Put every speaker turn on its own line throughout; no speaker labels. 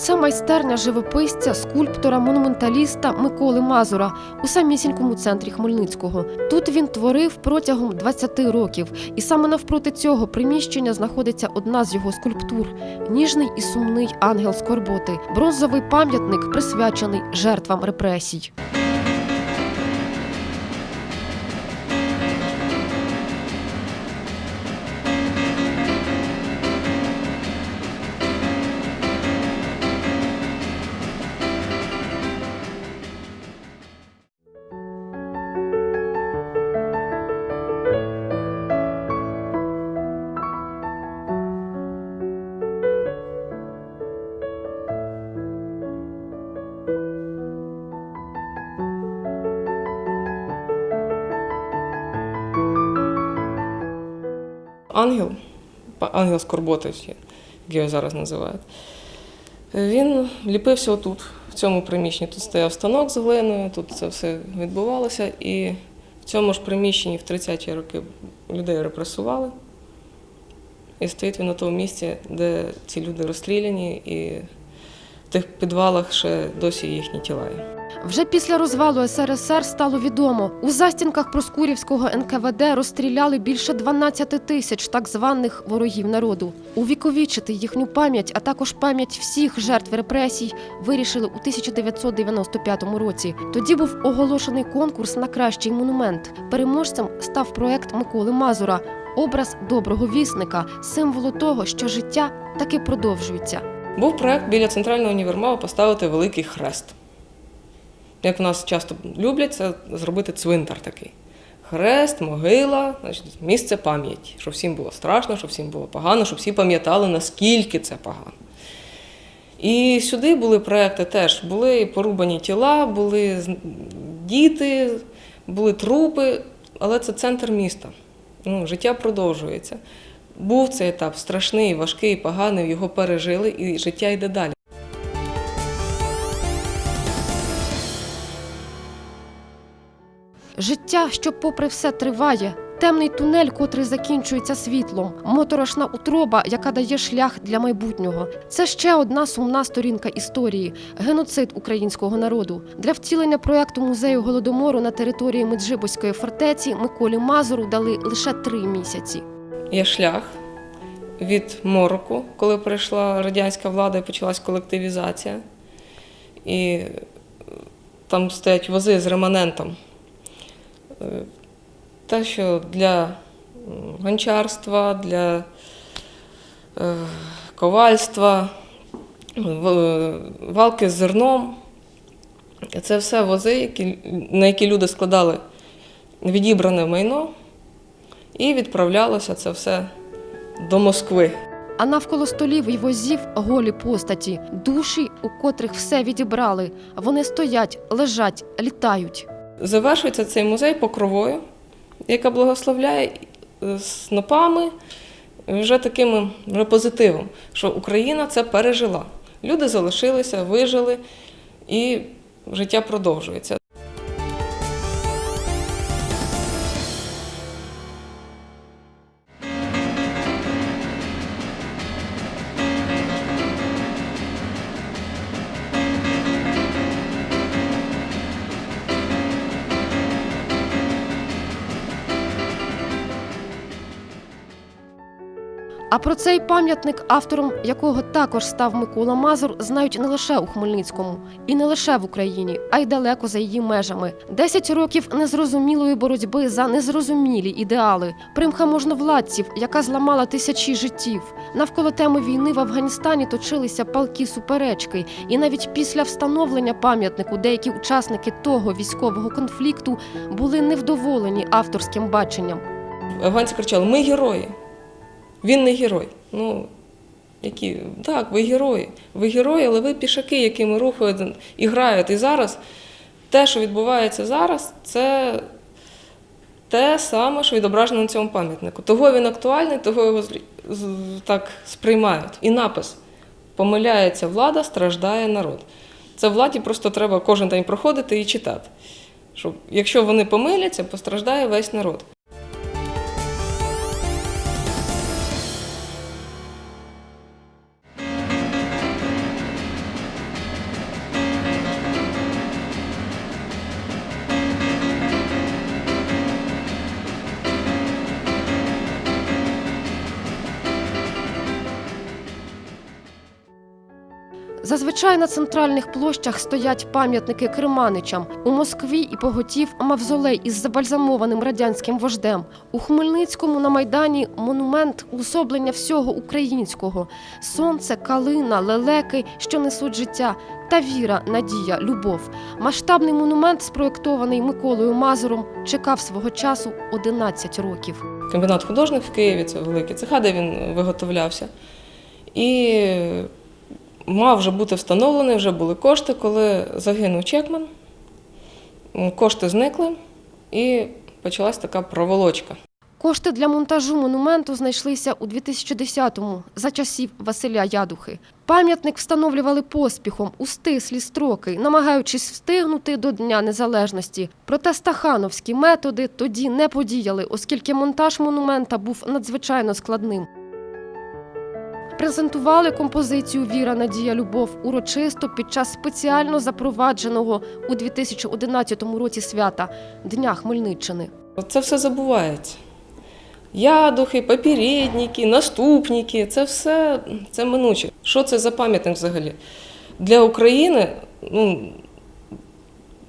Це майстерня живописця, скульптора, монументаліста Миколи Мазура у самісінькому центрі Хмельницького. Тут він творив протягом 20 років, і саме навпроти цього приміщення знаходиться одна з його скульптур ніжний і сумний ангел скорботи, бронзовий пам'ятник, присвячений жертвам репресій.
Ангел, ангел скорботи, як його зараз називають. Він ліпився отут, в цьому приміщенні. Тут стояв станок з глиною, тут це все відбувалося. І в цьому ж приміщенні в 30-ті роки людей репресували. І стоїть він на тому місці, де ці люди розстріляні, і в тих підвалах ще досі їхні тіла. є.
Вже після розвалу СРСР стало відомо, у застінках Проскурівського НКВД розстріляли більше 12 тисяч так званих ворогів народу. Увіковічити їхню пам'ять, а також пам'ять всіх жертв репресій, вирішили у 1995 році. Тоді був оголошений конкурс на кращий монумент. Переможцем став проект Миколи Мазура. Образ доброго вісника, символу того, що життя таки продовжується.
Був проект біля центрального універмагу поставити великий хрест. Як в нас часто люблять, це зробити цвинтар такий. Хрест, могила, значить, місце пам'яті, щоб всім було страшно, щоб всім було погано, щоб всі пам'ятали, наскільки це погано. І сюди були проекти теж. Були порубані тіла, були діти, були трупи, але це центр міста. Ну, життя продовжується. Був цей етап страшний, важкий, поганий, його пережили, і життя йде далі.
Життя, що попри все триває, темний тунель, котрий закінчується світлом, моторошна утроба, яка дає шлях для майбутнього. Це ще одна сумна сторінка історії геноцид українського народу. Для втілення проекту музею голодомору на території Меджибоської фортеці Миколі Мазуру дали лише три місяці.
Є шлях від мороку, коли прийшла радянська влада і почалась колективізація. І там стоять вози з реманентом. Е, Те, що для гончарства, для е, ковальства, е, валки з зерном. Це все вози, на які люди складали відібране майно, і відправлялося це все до Москви.
А навколо столів і возів голі постаті, душі, у котрих все відібрали. Вони стоять, лежать, літають.
Завершується цей музей покровою, яка благословляє е, снопами, вже таким вже позитивом, що Україна це пережила. Люди залишилися, вижили, і життя продовжується.
А про цей пам'ятник, автором якого також став Микола Мазур, знають не лише у Хмельницькому, і не лише в Україні, а й далеко за її межами. Десять років незрозумілої боротьби за незрозумілі ідеали, примха можновладців, яка зламала тисячі життів. Навколо теми війни в Афганістані точилися палкі суперечки, і навіть після встановлення пам'ятнику деякі учасники того військового конфлікту були невдоволені авторським баченням.
Афганці кричали: Ми герої. Він не герой. Ну, які, так, ви герої. Ви герої, але ви пішаки, якими рухають і грають. І зараз те, що відбувається зараз, це те саме, що відображено на цьому пам'ятнику. Того він актуальний, того його так сприймають. І напис: помиляється влада, страждає народ. Це владі просто треба кожен день проходити і читати. Що якщо вони помиляться, постраждає весь народ.
Зазвичай на центральних площах стоять пам'ятники керманичам. У Москві і поготів мавзолей із забальзамованим радянським вождем. У Хмельницькому на майдані монумент уособлення всього українського: сонце, калина, лелеки, що несуть життя, та віра, надія, любов. Масштабний монумент, спроєктований Миколою Мазуром, чекав свого часу 11 років.
Комбінат художник в Києві це великі цеха, де він виготовлявся. І мав вже бути встановлений, вже були кошти, коли загинув Чекман. Кошти зникли і почалась така проволочка.
Кошти для монтажу монументу знайшлися у 2010-му, за часів Василя Ядухи. Пам'ятник встановлювали поспіхом у стислі строки, намагаючись встигнути до Дня Незалежності. Проте стахановські методи тоді не подіяли, оскільки монтаж монумента був надзвичайно складним. Презентували композицію Віра, Надія, Любов урочисто під час спеціально запровадженого у 2011 році свята Дня Хмельниччини.
Це все забувається. Ядухи, попередники, наступники це все це минуче. Що це за пам'ятник взагалі? Для України ну,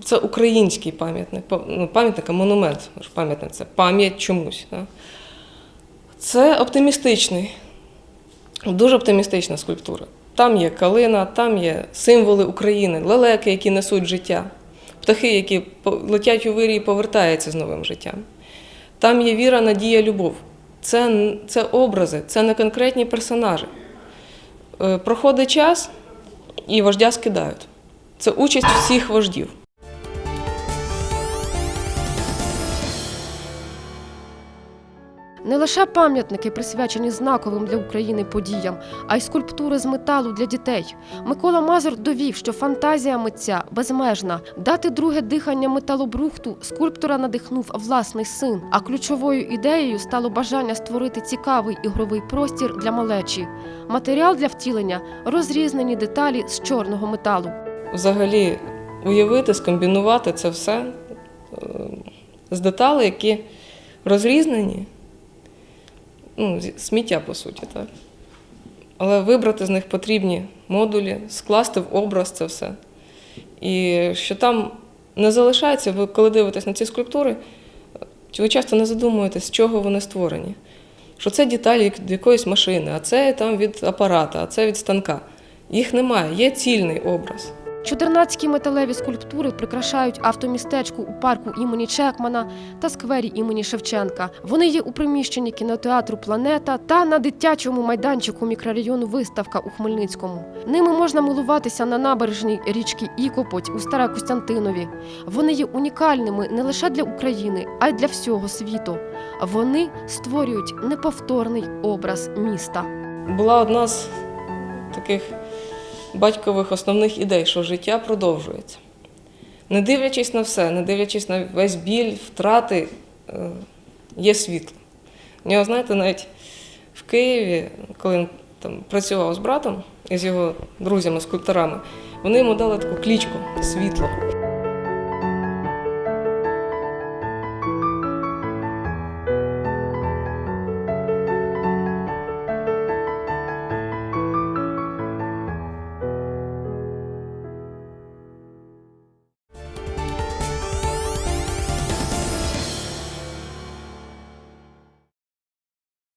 це український пам'ятник. Ну, пам'ятник, а монумент. Пам'ятник це пам'ять чомусь. Да? Це оптимістичний, дуже оптимістична скульптура. Там є калина, там є символи України, лелеки, які несуть життя, птахи, які летять у вирі і повертаються з новим життям. Там є віра, надія, любов. Це, це образи, це не конкретні персонажі. Е, Проходить час і вождя скидають. Це участь всіх вождів.
Не лише пам'ятники присвячені знаковим для України подіям, а й скульптури з металу для дітей. Микола Мазур довів, що фантазія митця безмежна. Дати друге дихання металобрухту скульптора надихнув власний син. А ключовою ідеєю стало бажання створити цікавий ігровий простір для малечі. Матеріал для втілення розрізнені деталі з чорного металу.
Взагалі уявити, скомбінувати це все е, з деталей, які розрізнені, ну, сміття, по суті, так. Але вибрати з них потрібні модулі, скласти в образ це все. І що там не залишається, ви коли дивитесь на ці скульптури, ви часто не задумуєтесь, з чого вони створені. Що це деталі від якоїсь машини, а це там від апарата, а це від станка. Їх немає, є цільний образ.
Чудернацькі металеві скульптури прикрашають автомістечку у парку імені Чекмана та сквері імені Шевченка. Вони є у приміщенні кінотеатру Планета та на дитячому майданчику мікрорайону Виставка у Хмельницькому. Ними можна милуватися на набережній річки Ікопоть у Старокостянтинові. Вони є унікальними не лише для України, а й для всього світу. Вони створюють неповторний образ міста.
була одна з таких батькових основних ідей, що життя продовжується. Не дивлячись на все, не дивлячись на весь біль, втрати, е, є світло. У нього, знаєте, навіть в Києві, коли він там працював з братом і з його друзями-скульпторами, вони йому дали таку клічку світло.